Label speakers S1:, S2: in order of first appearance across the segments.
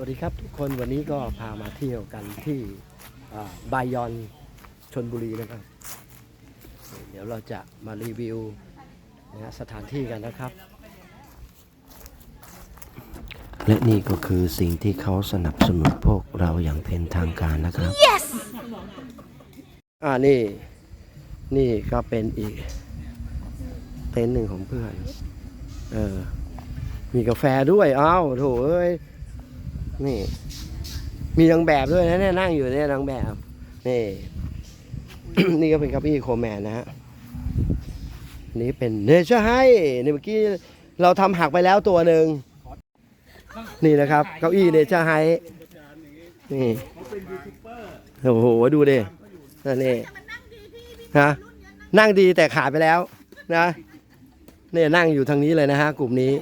S1: วัสดีครับทุกคนวันนี้ก็พามาเที่ยวกันที่อ่าบายอนชนบุรีนะครับ เดี๋ยวเราจะมารีวิวนะฮะสถานที่กันนะครับ
S2: และนี่ก็คือสิ่งที่เขาสนับสนุนพวกเราอย่างเป็นทางการนะครับ
S1: อ่านี่นี่ก็เป็นอีกเต็นท์หนึ่งของเพื่อน เออ มีกาแฟด้วย อ้าว โถเอ้ย นี่ มีนางแบบด้วยนะเนี่ยนั่งอยู่เนี่ยนางแบบ นี่ นี่ก็เป็นเก้าอี้โคแมนนะฮะนี่เป็นเนเจอร์ไฮนี่เมื่อกี้เราทำหักไปแล้วตัวหนึ่งนี่นะครับ เก้าอี้เนเจอร์ไฮนี่โอ้โหดูดินั่นนี่ฮะนั่งดีแต่ขาดไปแล้วนะเนี่ยนั่งอยู่ทางนี้เลยนะฮะกลุ่มนี้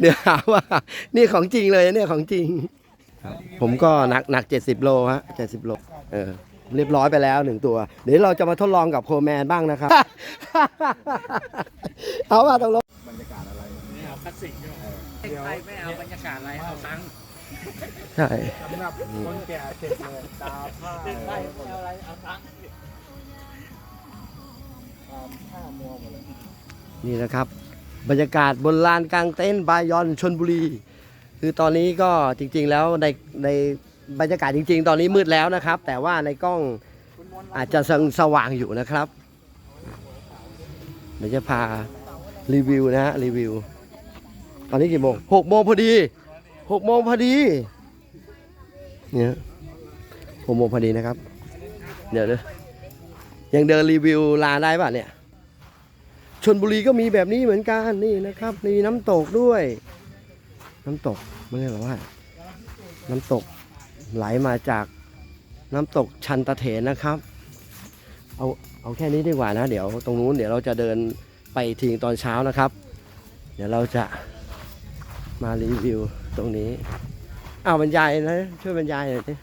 S1: เดี๋ยวหาว่า นี่ของจริงเลยเนี่ยของจริง ผมก็หนักหนักเจ็ดสิบโลฮะเจ็ดสิบโลเออเรียบร้อยไปแล้วหนึ่งตัว เดี๋ยวเราจะมาทดลองกับโคแมนบ้างนะครับ เอาว่าตรงลง
S3: ใครไม่เอาบรรยากาศอะไรเอาตังค์
S1: ใช่
S3: สำหรับคนแก่เจ็บเลยตาผ้าใครไม่เอาอะไรเอาตังค์
S1: นี่นะครับ บรรยากาศบนลานกลางเต็นท์บายอนชนบุรี คือตอนนี้ก็จริง ๆ แล้วในในบรรยากาศจริง ๆ ตอนนี้มืดแล้วนะครับ แต่ว่าในกล้องอาจจะสว่างอยู่นะครับเดี๋ยวจะพารีวิวนะฮะรีวิว ตอนนี้กี่โมงหกโมงพอดีหกโมงพอดีเนี่ยหกโมงพอดีนะครับ เดี๋ยวเดี๋ยวยังเดินรีวิวลานได้ป่ะเนี่ย ชนบุรีก็มีแบบนี้เหมือนกันนี่นะครับมีน้ำตกด้วย น้ำตกไม่ใช่หรอว่า น้ำตกไหลมาจากน้ำตกชันตะเถนนะครับ เอาเอาแค่นี้ดีกว่านะ เดี๋ยวตรงนู้นเดี๋ยวเราจะเดินไปทีตอนเช้านะครับ เดี๋ยวเราจะมารีวิวตรงนี้อ้าวบรรยายนะช่วยบรรยายหน่อยดิ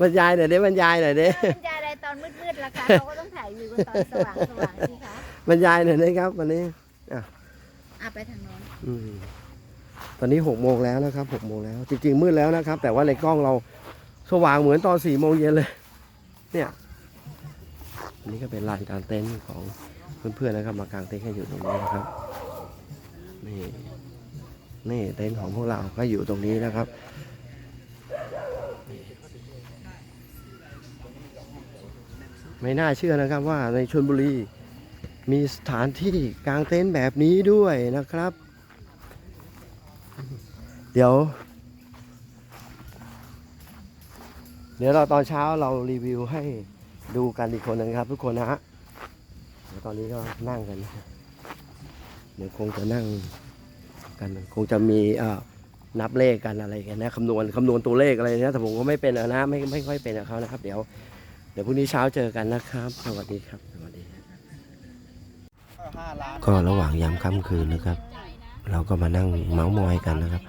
S1: บรรยายหน่อยดิบรรยายหน่อยดิ
S4: บรรยายอะไรตอนมืดๆล่ะคะเราก็ต้องถ่ายวิวกันตอนสว่างสว่างๆสิคะ
S1: บรรยายหน่อยนะครับวันนี้
S4: อะไปทางโน้น
S1: อืมตอนนี้หกโมงแล้วนะครับหกโมงแล้ว จริงๆมืดแล้วนะครับ แต่ว่าในกล้องเราสว่างเหมือนตอนสี่โมงเย็นเลย เนี่ยอันนี้ก็เป็นลานกลางเต็นท์ของเพื่อนๆนะครับ มากางเต็นท์กันอยู่ตรงนี้นะครับนี่นี่เต็นท์ของพวกเราก็อยู่ตรงนี้นะครับ ไม่น่าเชื่อนะครับว่าในชลบุรีมีสถานที่กางเต็นท์แบบนี้ด้วยนะครับ เดี๋ยว เดี๋ยวเราตอนเช้าเรารีวิวให้ดูกันอีกคนนะครับ ทุกคนนะฮะเดี๋ยวตอนนี้ก็นั่งกัน เดี๋ยวคงจะนั่งกันคงจะมีนับเลขกันอะไรกันนะคำนวณคำนวณตัวเลขอะไรนะแต่ผมก็ไม่เป็นอะนะไม่ไม่ค่อยเป็นกับเขานะครับ เดี๋ยว ดี๋ยวพรุ่งนี้เช้าเจอกันนะครับ สวัสดีครับ สวัสดี
S2: ก็ระหว่างยามค่ำคืนนะครับ เราก็มานั่งเมาส์มอยกันนะครับ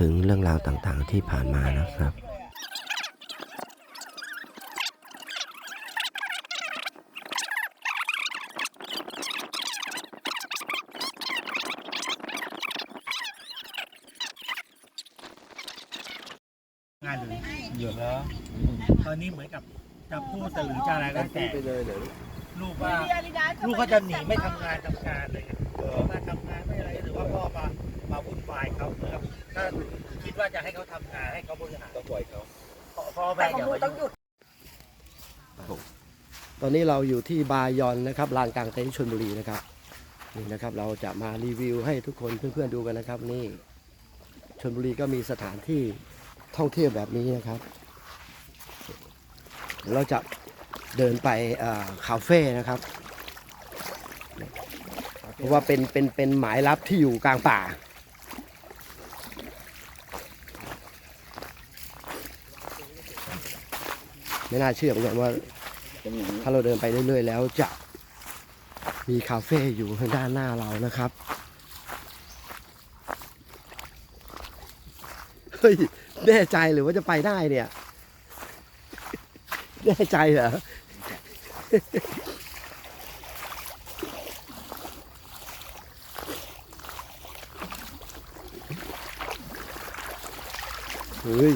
S2: ถึงเรื่องราวต่างๆที่ผ่านมานะครับ
S3: งานหรือหยุดแล้วตอนนี้เหมือนกับ จะพูดแต่หรือจะอะไรก็แต่
S1: ไปเลยเดี๋ยว
S3: ลูกว่าลูกก็จะหนีไม่ทำงานทำการเลยมาทำงานไม่อะไรหรือว่าพ่อมามาวุ่นวายเขาเหมือนกับถ้าคิดว่าจะให้เขาทำงานให้เขาบริหารก็ปล่อยเขาพ่อแม่อย่ามายุ่ง
S1: ตอนนี้เราอยู่ที่บายอนนะครับลานกลางเต็นท์ชลบุรีนะครับนี่นะครับ เราจะมารีวิวให้ทุกคนเพื่อนๆดูกันนะครับ นี่ชลบุรีก็มีสถานที่ท่องเที่ยวแบบนี้นะครับ เดี๋ยวเราจะเดินไปอ่าคาเฟ่นะครับ เพราะว่าเป็นเป็นเป็นหมายลับที่อยู่กลางป่า ไม่น่าเชื่อเหมือนกันว่าถ้าเราเดินไปเรื่อย ๆ แล้วจะมีคาเฟ่อยู่ทางด้านหน้าเรานะครับ เฮ้ย แน่ใจหรือว่าจะไปได้เนี่ย แน่ใจเหรอเฮ้ย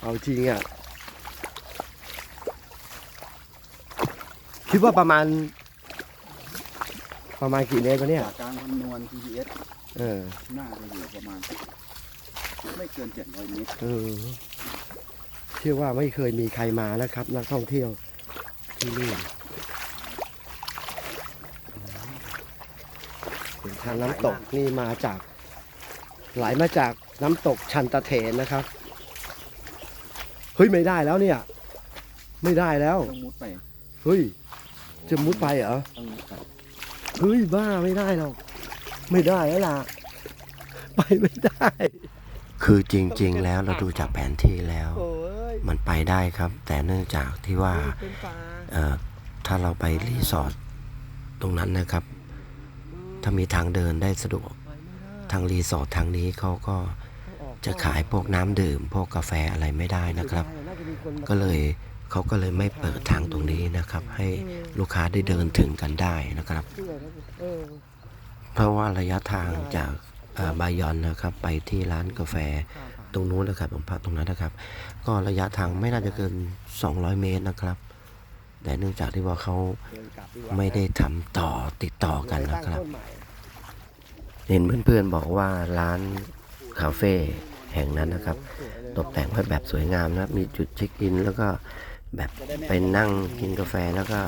S1: เอาจริงอะ คิดว่าประมาณ ประมาณกี่เมตรวะเนี่ย
S5: จากการคำนวณ GPS
S1: เออ
S5: น่าจะอยู่ประมาณ ไม่เกิน 700เมตร
S1: เออเชื่อว่าไม่เคยมีใครมานะครับ นักท่องเที่ยวที่นี่เป็นทางน้ำตกนี่มาจาก ไหลมาจากน้ำตกชันตะเถนนะครับ เฮ้ยไม่ได้แล้วเนี่ย ไม่ได้แล้ว
S5: ต้องมุดไป
S1: เฮ้ยจะมุดไปเหรอ
S5: ต้องมุดไป
S1: เฮ้ยบ้าไม่ได้หรอกไม่ได้แล้วล่ะ ไปไม่ได้
S2: คือจริง ๆ แล้วเราดูจากแผนที่แล้ว
S1: โอ้ย
S2: มันไปได้ครับ แต่เนื่องจากที่ว่า
S1: เป็นป่า
S2: เอ่อถ้าเราไปรีสอร์ทตรงนั้นนะครับ ถ้ามีทางเดินได้สะดวก
S1: ไปไม่ได้
S2: ทางรีสอร์ททางนี้เขาก็
S1: ต้องออก
S2: จะขายพวกน้ำดื่ม พวกกาแฟอะไรไม่ได้นะครับ
S1: น่าจะมีคนมา
S2: ก็เลยเขาก็เลยไม่เปิดทางตรงนี้นะครับ ให้ลูกค้าได้เดินถึงกันได้นะครับ
S1: เชื่อนะเออ
S2: เพราะว่าระยะทางจากเอ่อบายอนนะครับ ไปที่ร้านกาแฟ ตรงนู้นนะครับผมพักตรงนั้นนะครับ ก็ระยะทางไม่น่าจะเกิน 200 เมตรนะครับ แต่เนื่องจากที่ว่าเขาไม่ได้ทำต่อติดต่อกันนะครับ
S1: งต้นใหม่
S2: เห็นเพื่อนๆบอกว่าร้านคาเฟ่แห่งนั้นนะครับ ตกแต่งไว้แบบสวยงามนะมีจุดเช็คอิน แล้วก็แบบไปนั่งกินกาแฟแล้วก็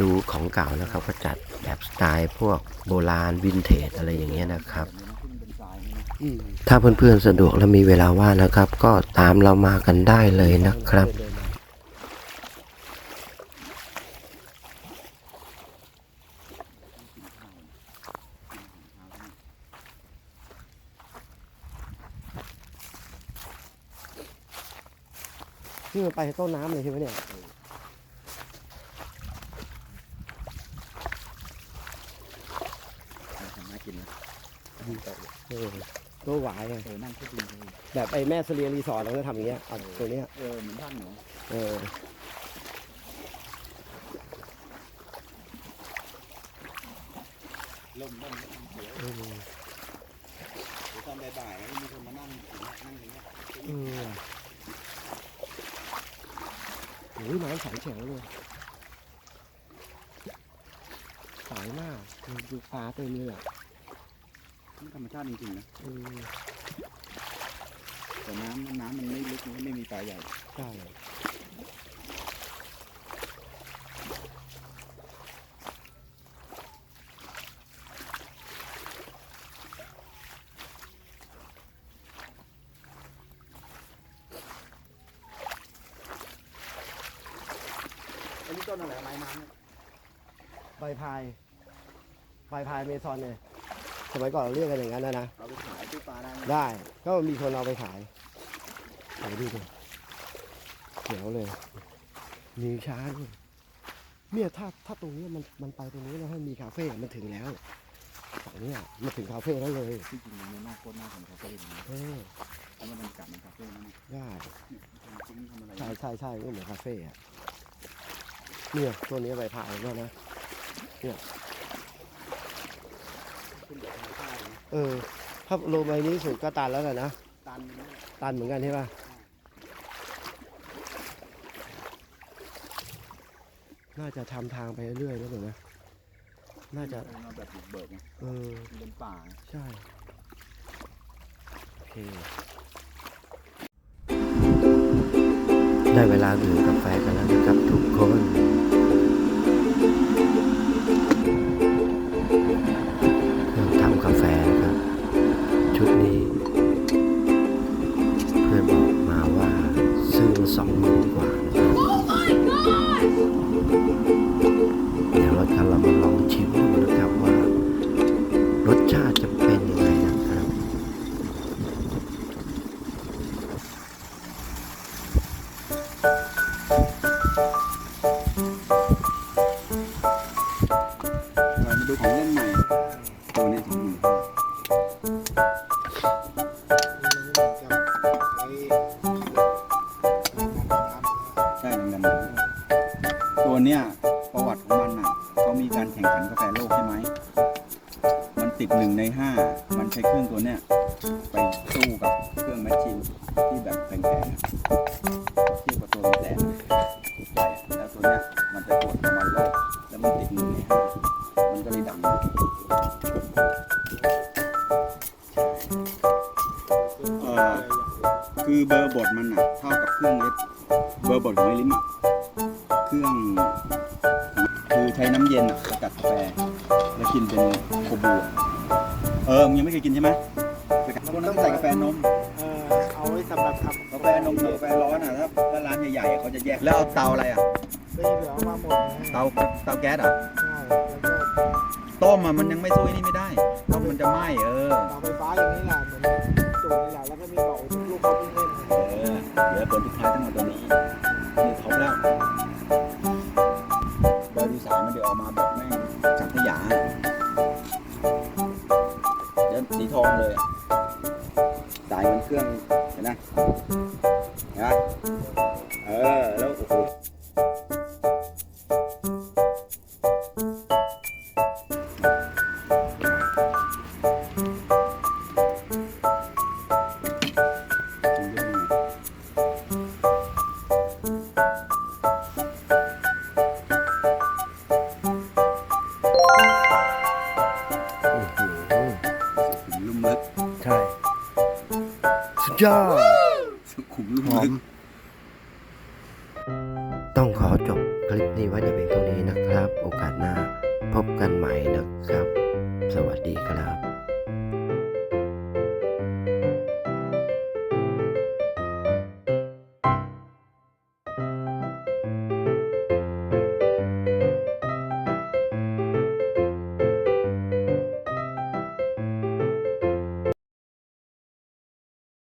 S2: ดูของเก่านะครับก็จัดแบบสไตล์พวกโบราณวินเทจอะไรอย่างเงี้ยนะครับ ถ้าเพื่อนๆสะดวกและมีเวลาว่างนะครับ ก็ตามเรามากันได้เลยนะครับ
S1: เดินมานี่มันไปต้นน้ำเลยใช่ไหมเนี่ย
S5: สามารถกินนะ
S1: เออ ตัวหวายไง
S5: เออนั่งคิดดูเลย
S1: แบบไอ้แม่เสลียงรีสอร์ทเราก็ทำอย่างเงี้ยเอาตัวเนี้ย
S5: เออเหมือนบ้านหนู
S1: เออ
S5: ล่มล่มเขียว
S1: เออ
S5: ตอนบ่ายๆแล้วมีคนมานั่งนั่งอย่างเงี้ย
S1: เออโอ้ยน้ำใสแจ๋วเลยใสมากดูปลาเต็มเลยอะ
S5: นี่ ธรรมชาติจริงๆนะ
S1: เออ
S5: แต่น้ำน้ำมันไม่ลึกมันไม่มีปลาใหญ่
S1: ใช่
S5: อันนี้ต้นอะไรไม้น้ำเนี่ย
S1: ใบพายใบพายเมซอนเนี่ย สมัยก่อนเราเรียกกันอย่างนั้นนะนะ
S5: เอาไปขายตู้ปลาได้ไหม
S1: ได้ก็มีคนเอาไปขายเอาไปดูดิเขียวเลยมีช้าด้วยเนี่ยถ้าถ้าตรงเนี้ยมันมันไปตรงนี้แล้วให้มีคาเฟ่มันถึงแล้วฝั่งเนี้ยมันถึงคาเฟ่แล้วเลย
S5: ที่จริงมันไม่น่าโคตรน่าทำคาเฟ่เลยนะ
S1: เออ
S5: เพราะว่ามันกัดมันคาเฟ่นั่นนะ
S1: ได้
S5: เนี่ยทำซุ้มทำอะไร
S1: ใช่ใช่ใช่ก็เหมือนคาเฟ่อะเนี่ยตัวนี้ใบพายด้วยนะ
S5: ขึ้นแบบธรรมชาติ เลยนะ
S1: เออ ถ้าลงไปนี้สุดก็ตันแล้วแหละนะ
S5: ตันมันเนี่ย
S1: ตันเหมือนกันใช่ป่ะน่าจะทำทางไปเรื่อยๆแล้วเหมือนนะน่าจะ
S5: มาแบบบุกเบิกไง
S1: เออ
S5: มันเป็นป่าไง
S1: ใช่ โอเค
S2: ได้เวลาดื่มกาแฟกันแล้วนะครับทุกคน ซื้ เนี้ยประวัติของมันอะเขามีการแข่งขันกาแฟโลกใช่ไหม มันติดหนึ่งในห้ามันใช้เครื่องตัวเนี้ยไปสู้กับ
S5: เครื่องแมชชีนที่แบบแพงๆอะเที่บกัตัแสนกใจอะแล้วตัวเนี้ยมันจะปวดประมาณโลกแล้วมันติดหนึ่งในห้ามันก็เลยดังคือเบอร์บดมันอะเท่ากับเครื่องเล็บเบอร์บดของไอ้ลิมอะ รื่อง คือใช้น้ำเย็นอะสกัดกาแฟแล้วกินเป็นโคบูอะเออมึงยังไม่เคยกินใช่ไหมสกัดคนต้องใส่กาแฟนม
S6: เออเอาไว้สำหรับทำ
S5: กาแฟนมกับกาแฟร้อนอะถ้าถ้าร้านใหญ่ๆเขาจะแยกแล้วเอาเตาอะไรอะ
S6: ได้เหลือมาหมด
S5: เตาเตาแก๊สอะ
S6: ใช่แล้วก็
S5: ต้มอะมันยังไม่สู้ไอ้นี่ไม่ได้ต้มมันจะไหม้เออ
S6: เสาไฟฟ้าอย่างนี้แหละเหมือนตัวนี่แหละแล้วก็มีเบาทุกลูกเขาเพิ่งเล่น
S5: เออเดี๋ยวเปิดทุกท้ายทั้งหมดตัวนี้นี่ท็อปแล้วเบอร์ดูสา มมันเดี๋ยวออกมาแบบแม่งจังขยะเดินสีทองเลยอะสายมันเครื่องเห็นไหมเห็นไหมเออ
S1: ยอด
S5: สุขุมลุ่ม
S1: หอ
S5: ลึ
S1: ม
S5: ก
S2: ต้องขอจบคลิปนี้ไว้แต่เพียงเท่านี้นะครับ โอกาสหน้าพบกันใหม่นะครับ สวัสดีครับ